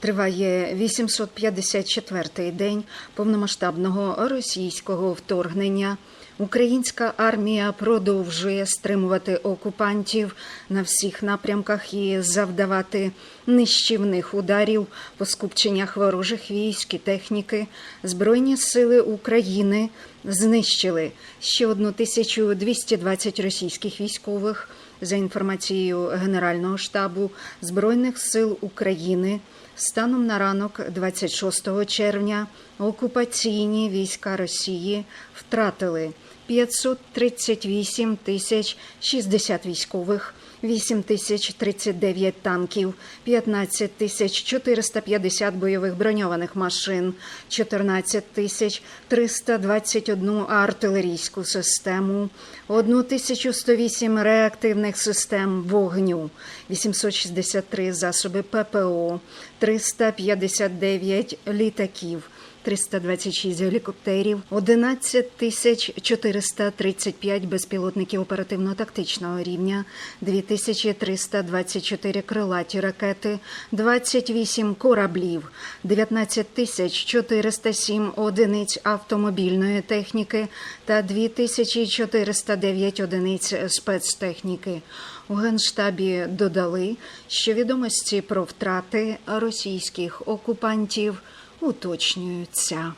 Триває 854-й день повномасштабного російського вторгнення. Українська армія продовжує стримувати окупантів на всіх напрямках і завдавати нищівних ударів по скупченнях ворожих військ і техніки. Збройні сили України знищили ще 1220 російських військових. За інформацією Генерального штабу Збройних сил України, станом на ранок 26 червня окупаційні війська Росії втратили 538 тисяч 60 військових, 8 тисяч 39 танків, 15 тисяч 450 бойових броньованих машин, 14 тисяч 321 артилерійську систему, 1108 реактивних систем вогню, 863 засоби ППО, 359 літаків. 326 гелікоптерів, 11 тисяч 435 безпілотників оперативно-тактичного рівня, 2324 крилаті ракети, 28 кораблів, 19 тисяч 407 одиниць автомобільної техніки та 2409 одиниць спецтехніки. У Генштабі додали, що відомості про втрати російських окупантів уточнюються.